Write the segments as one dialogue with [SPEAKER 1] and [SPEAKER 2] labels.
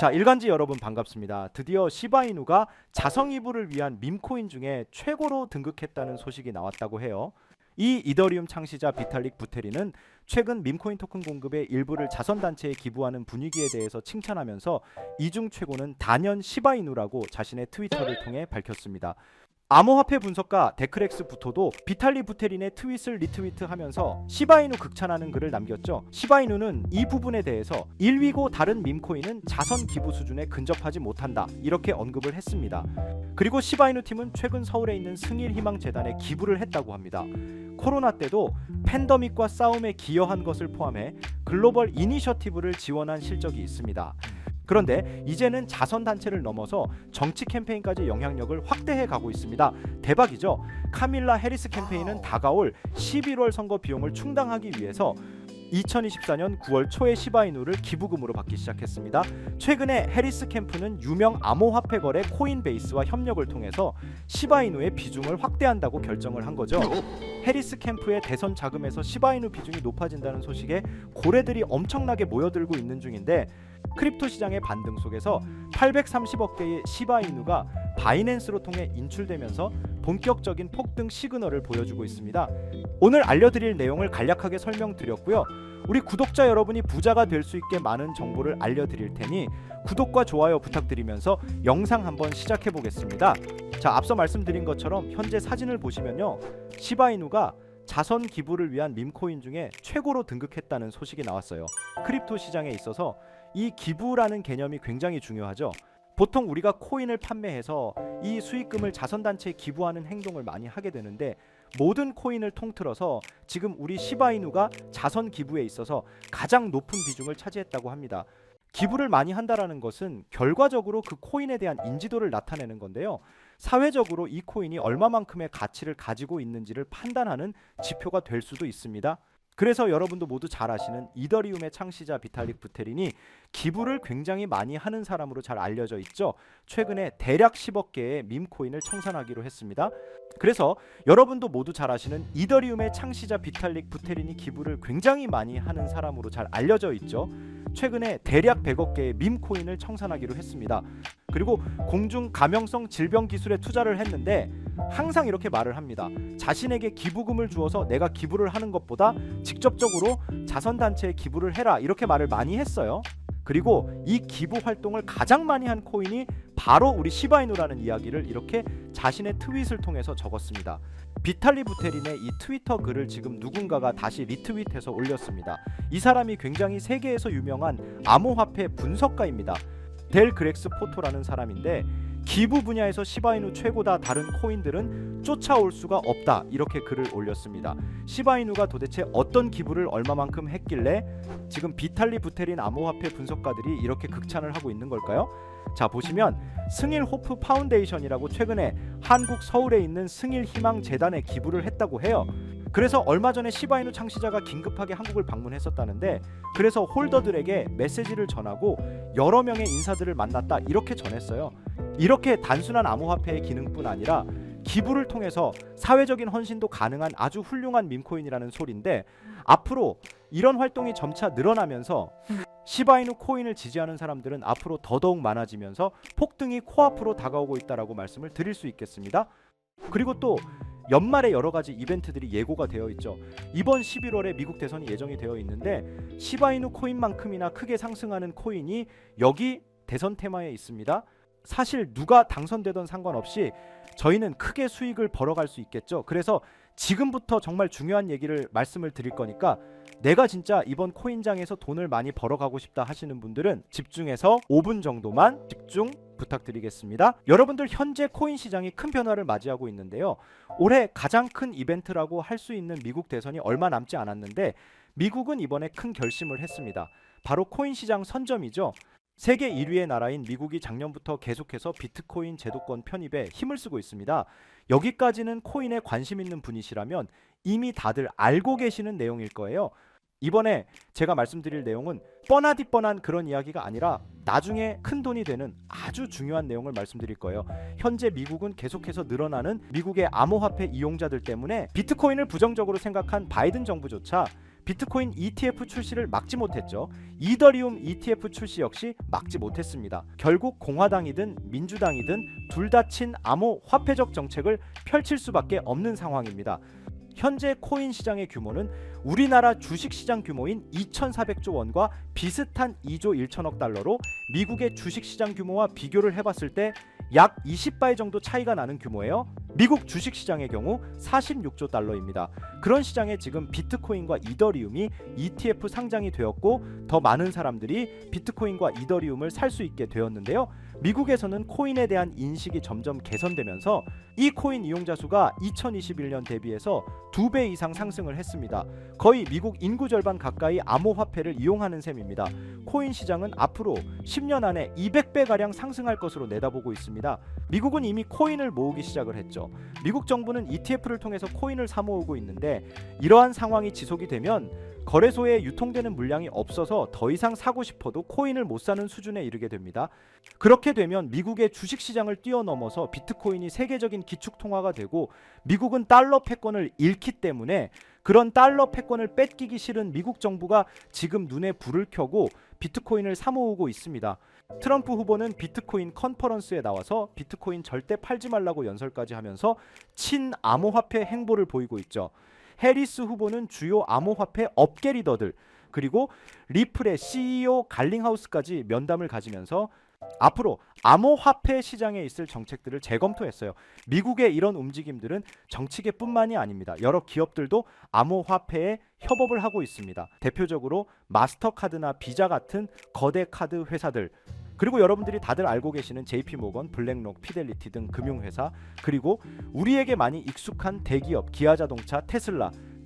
[SPEAKER 1] 자, 일간지 여러분 반갑습니다. 드디어 시바이누가 자성이부를 위한 밈코인 중에 최고로 등극했다는 소식이 나왔다고 해요. 이 이더리움 창시자 비탈릭 부테리는 최근 밈코인 토큰 공급의 일부를 자선 단체에 기부하는 분위기에 대해서 칭찬하면서 이중 최고는 단연 시바이누라고 자신의 트위터를 통해 밝혔습니다. 암호화폐 분석가 데크렉스 부토도 비탈리 부테린의 트윗을 리트위트하면서 시바이누 극찬하는 글을 남겼죠. 시바이누는 이 부분에 대해서 1위고 다른 밈코인은 자선 기부 수준에 근접하지 못한다 이렇게 언급을 했습니다. 그리고 시바이누 팀은 최근 서울에 있는 승일 희망 재단에 기부를 했다고 합니다. 코로나 때도 팬더믹과 싸움에 기여한 것을 포함해 글로벌 이니셔티브를 지원한 실적이 있습니다. 그런데 이제는 자선 단체를 넘어서 정치 캠페인까지 영향력을 확대해 가고 있습니다. 대박이죠. 카밀라 해리스 캠페인은 다가올 11월 선거 비용을 충당하기 위해서 2024년 9월 초에 시바이누를 기부금으로 받기 시작했습니다. 최근에 해리스 캠프는 유명 암호화폐 거래 코인베이스와 협력을 통해서 시바이누의 비중을 확대한다고 결정을 한 거죠. 해리스 캠프의 대선 자금에서 시바이누 비중이 높아진다는 소식에 고래들이 엄청나게 모여들고 있는 중인데 크립토 시장의 반등 속에서 830억 개의 시바이누가 바이낸스로 통해 인출되면서 본격적인 폭등 시그널을 보여주고 있습니다. 오늘 알려드릴 내용을 간략하게 설명드렸고요. 우리 구독자 여러분이 부자가 될 수 있게 많은 정보를 알려드릴 테니 구독과 좋아요 부탁드리면서 영상 한번 시작해 보겠습니다. 자, 앞서 말씀드린 것처럼 현재 사진을 보시면요. 시바이누가 자선 기부를 위한 밈코인 중에 최고로 등극했다는 소식이 나왔어요. 크립토 시장에 있어서 이 기부라는 개념이 굉장히 중요하죠. 보통 우리가 코인을 판매해서 이 수익금을 자선단체에 기부하는 행동을 많이 하게 되는데 모든 코인을 통틀어서 지금 우리 시바이누가 자선 기부에 있어서 가장 높은 비중을 차지했다고 합니다. 기부를 많이 한다라는 것은 결과적으로 그 코인에 대한 인지도를 나타내는 건데요. 사회적으로 이 코인이 얼마만큼의 가치를 가지고 있는지를 판단하는 지표가 될 수도 있습니다. 그래서 여러분도 모두 잘 아시는 이더리움의 창시자 비탈릭 부테린이 기부를 굉장히 많이 하는 사람으로 잘 알려져 있죠. 최근에 대략 10억 개의 밈코인을 청산하기로 했습니다. 그래서 여러분도 모두 잘 아시는 이더리움의 창시자 비탈릭 부테린이 기부를 굉장히 많이 하는 사람으로 잘 알려져 있죠. 최근에 대략 100억 개의 밈코인을 청산하기로 했습니다. 그리고 공중 감염성 질병 기술에 투자를 했는데 항상 이렇게 말을 합니다. 자신에게 기부금을 주어서 내가 기부를 하는 것보다 직접적으로 자선 단체에 기부를 해라 이렇게 말을 많이 했어요. 그리고 이 기부 활동을 가장 많이 한 코인이 바로 우리 시바이누라는 이야기를 이렇게 자신의 트윗을 통해서 적었습니다. 비탈리 부테린의 이 트위터 글을 지금 누군가가 다시 리트윗해서 올렸습니다. 이 사람이 굉장히 세계에서 유명한 암호화폐 분석가입니다. 델 그렉스 포토라는 사람인데 기부 분야에서 시바이누 최고다 다른 코인들은 쫓아올 수가 없다 이렇게 글을 올렸습니다. 시바이누가 도대체 어떤 기부를 얼마만큼 했길래 지금 비탈리 부테린 암호화폐 분석가들이 이렇게 극찬을 하고 있는 걸까요? 자 보시면 승일 호프 파운데이션이라고 최근에 한국 서울에 있는 승일 희망 재단에 기부를 했다고 해요. 그래서 얼마 전에 시바이누 창시자가 긴급하게 한국을 방문했었다는데 그래서 홀더들에게 메시지를 전하고 여러 명의 인사들을 만났다 이렇게 전했어요. 이렇게 단순한 암호화폐의 기능뿐 아니라 기부를 통해서 사회적인 헌신도 가능한 아주 훌륭한 밈코인이라는 소리인데 앞으로 이런 활동이 점차 늘어나면서 시바이누 코인을 지지하는 사람들은 앞으로 더더욱 많아지면서 폭등이 코앞으로 다가오고 있다라고 말씀을 드릴 수 있겠습니다. 그리고 또 연말에 여러 가지 이벤트들이 예고가 되어 있죠. 이번 11월에 미국 대선이 예정이 되어 있는데 시바이누 코인만큼이나 크게 상승하는 코인이 여기 대선 테마에 있습니다. 사실 누가 당선되던 상관없이 저희는 크게 수익을 벌어갈 수 있겠죠. 그래서 지금부터 정말 중요한 얘기를 말씀을 드릴 거니까 내가 진짜 이번 코인장에서 돈을 많이 벌어가고 싶다 하시는 분들은 집중해서 5분 정도만 집중 부탁드리겠습니다. 여러분들 현재 코인 시장이 큰 변화를 맞이하고 있는데요. 올해 가장 큰 이벤트라고 할 수 있는 미국 대선이 얼마 남지 않았는데 미국은 이번에 큰 결심을 했습니다. 바로 코인 시장 선점이죠. 세계 1위의 나라인 미국이 작년부터 계속해서 비트코인 제도권 편입에 힘을 쓰고 있습니다. 여기까지는 코인에 관심 있는 분이시라면 이미 다들 알고 계시는 내용일 거예요. 이번에 제가 말씀드릴 내용은 뻔하디 뻔한 그런 이야기가 아니라 나중에 큰 돈이 되는 아주 중요한 내용을 말씀드릴 거예요. 현재 미국은 계속해서 늘어나는 미국의 암호화폐 이용자들 때문에 비트코인을 부정적으로 생각한 바이든 정부조차 비트코인 ETF 출시를 막지 못했죠. 이더리움 ETF 출시 역시 막지 못했습니다. 결국 공화당이든 민주당이든 둘 다 친 암호 화폐적 정책을 펼칠 수밖에 없는 상황입니다. 현재 코인 시장의 규모는 우리나라 주식 시장 규모인 2,400조 원과 비슷한 2조 1천억 달러로 미국의 주식 시장 규모와 비교를 해봤을 때 약 20배 정도 차이가 나는 규모예요. 미국 주식 시장의 경우 46조 달러입니다. 그런 시장에 지금 비트코인과 이더리움이 ETF 상장이 되었고 더 많은 사람들이 비트코인과 이더리움을 살 수 있게 되었는데요. 미국에서는 코인에 대한 인식이 점점 개선되면서 이 코인 이용자 수가 2021년 대비해서 두 배 이상 상승을 했습니다. 거의 미국 인구 절반 가까이 암호화폐를 이용하는 셈입니다. 코인 시장은 앞으로 10년 안에 200배 가량 상승할 것으로 내다보고 있습니다. 미국은 이미 코인을 모으기 시작을 했죠. 미국 정부는 ETF를 통해서 코인을 사 모으고 있는데 이러한 상황이 지속이 되면 거래소에 유통되는 물량이 없어서 더 이상 사고 싶어도 코인을 못 사는 수준에 이르게 됩니다. 그렇게 되면 미국의 주식 시장을 뛰어넘어서 비트코인이 세계적인 기축 통화가 되고 미국은 달러 패권을 잃기 때문에 그런 달러 패권을 뺏기기 싫은 미국 정부가 지금 눈에 불을 켜고 비트코인을 사모으고 있습니다. 트럼프 후보는 비트코인 컨퍼런스에 나와서 비트코인 절대 팔지 말라고 연설까지 하면서 친 암호화폐 행보를 보이고 있죠. 해리스 후보는 주요 암호화폐 업계 리더들 그리고 리플의 CEO 갈링하우스까지 면담을 가지면서 앞으로 암호화폐 시장에 있을 정책들을 재검토했어요. 미국의 이런 움직임들은 정치계뿐만이 아닙니다. 여러 기업들도 암호화폐에 협업을 하고 있습니다. 대표적으로 마스터카드나 비자 같은 거대 카드 회사들 그리고 여러분들이 다들 알고 계시는 JP 모건, 블랙록, 피델리티 등 금융회사 그리고 우리에게 많이 익숙한 대기업 기아자동차, 테슬라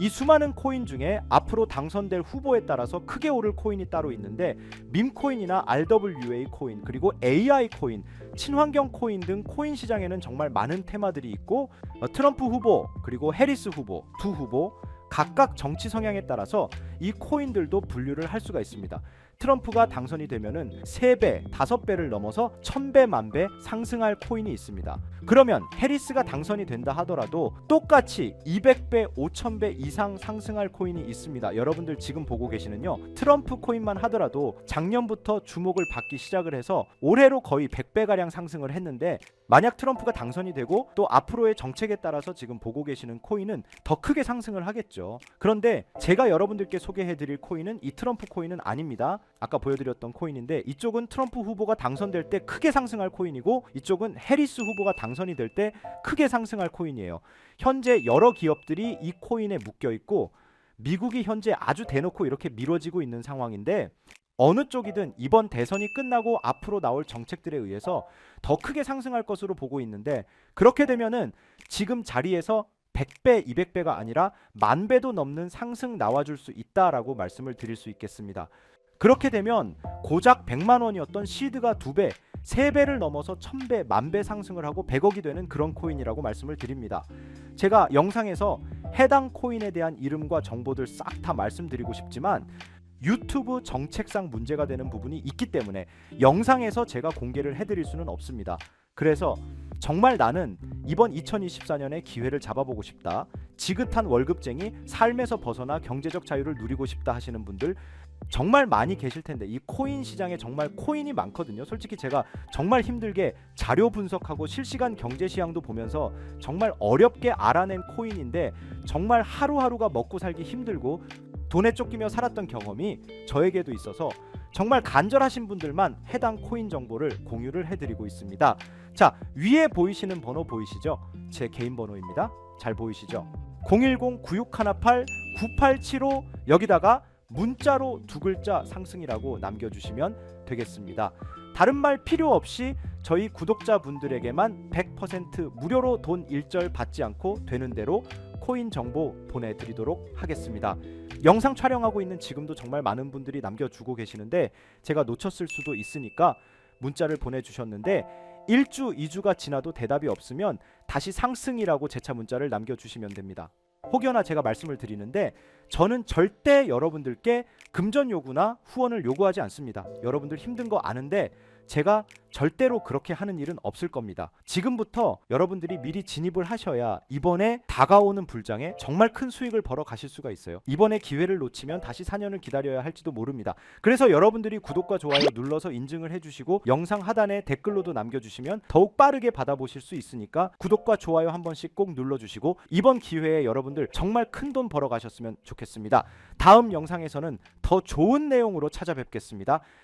[SPEAKER 1] 이 수많은 코인 중에 앞으로 당선될 후보에 따라서 크게 오를 코인이 따로 있는데 밈코인이나 RWA 코인 그리고 AI 코인, 친환경 코인 등 코인 시장에는 정말 많은 테마들이 있고 어, 트럼프 후보 그리고 해리스 후보 두 후보 각각 정치 성향에 따라서 이 코인들도 분류를 할 수가 있습니다. 트럼프가 당선이 되면은 3배, 5배를 넘어서 1000배, 만배 상승할 코인이 있습니다. 그러면 해리스가 당선이 된다 하더라도 똑같이 200배, 5000배 이상 상승할 코인이 있습니다. 여러분들 지금 보고 계시는요. 트럼프 코인만 하더라도 작년부터 주목을 받기 시작을 해서 올해로 거의 100배 가량 상승을 했는데 만약 트럼프가 당선이 되고 또 앞으로의 정책에 따라서 지금 보고 계시는 코인은 더 크게 상승을 하겠죠. 그런데 제가 여러분들께 소개 해 드릴 코인은 이 트럼프 코인은 아닙니다. 아까 보여드렸던 코인인데 이쪽은 트럼프 후보가 당선될 때 크게 상승할 코인이고 이쪽은 해리스 후보가 당선이 될 때 크게 상승할 코인이에요. 현재 여러 기업들이 이 코인에 묶여 있고 미국이 현재 아주 대놓고 이렇게 미뤄지고 있는 상황인데 어느 쪽이든 이번 대선이 끝나고 앞으로 나올 정책들에 의해서 더 크게 상승할 것으로 보고 있는데 그렇게 되면은 지금 자리에서 100배, 200배가 아니라 만 배도 넘는 상승 나와줄 수 있다라고 말씀을 드릴 수 있겠습니다. 그렇게 되면 고작 100만 원이었던 시드가 두 배, 세 배를 넘어서 1000배, 만배 상승을 하고 100억이 되는 그런 코인이라고 말씀을 드립니다. 제가 영상에서 해당 코인에 대한 이름과 정보들 싹 다 말씀드리고 싶지만 유튜브 정책상 문제가 되는 부분이 있기 때문에 영상에서 제가 공개를 해드릴 수는 없습니다. 그래서 정말 나는 이번 2024년에 기회를 잡아보고 싶다. 지긋한 월급쟁이 삶에서 벗어나 경제적 자유를 누리고 싶다 하시는 분들 정말 많이 계실 텐데 이 코인 시장에 정말 코인이 많거든요. 솔직히 제가 정말 힘들게 자료 분석하고 실시간 경제 시황도 보면서 정말 어렵게 알아낸 코인인데 정말 하루하루가 먹고 살기 힘들고 돈에 쫓기며 살았던 경험이 저에게도 있어서 정말 간절하신 분들만 해당 코인 정보를 공유를 해드리고 있습니다. 자 위에 보이시는 번호 보이시죠? 제 개인 번호입니다. 잘 보이시죠? 010-9618-9875 여기다가 문자로 두 글자 상승이라고 남겨주시면 되겠습니다. 다른 말 필요 없이 저희 구독자분들에게만 100% 무료로 돈 일절 받지 않고 되는 대로 코인 정보 보내드리도록 하겠습니다. 영상 촬영하고 있는 지금도 정말 많은 분들이 남겨주고 계시는데 제가 놓쳤을 수도 있으니까 문자를 보내주셨는데 1주, 2주가 지나도 대답이 없으면 다시 상승이라고 재차 문자를 남겨주시면 됩니다. 혹여나 제가 말씀을 드리는데 저는 절대 여러분들께 금전 요구나 후원을 요구하지 않습니다. 여러분들 힘든 거 아는데 제가 절대로 그렇게 하는 일은 없을 겁니다. 지금부터 여러분들이 미리 진입을 하셔야 이번에 다가오는 불장에 정말 큰 수익을 벌어 가실 수가 있어요. 이번에 기회를 놓치면 다시 4년을 기다려야 할지도 모릅니다. 그래서 여러분들이 구독과 좋아요 눌러서 인증을 해주시고 영상 하단에 댓글로도 남겨주시면 더욱 빠르게 받아보실 수 있으니까 구독과 좋아요 한 번씩 꼭 눌러주시고 이번 기회에 여러분들 정말 큰 돈 벌어 가셨으면 좋겠습니다. 다음 영상에서는 더 좋은 내용으로 찾아뵙겠습니다.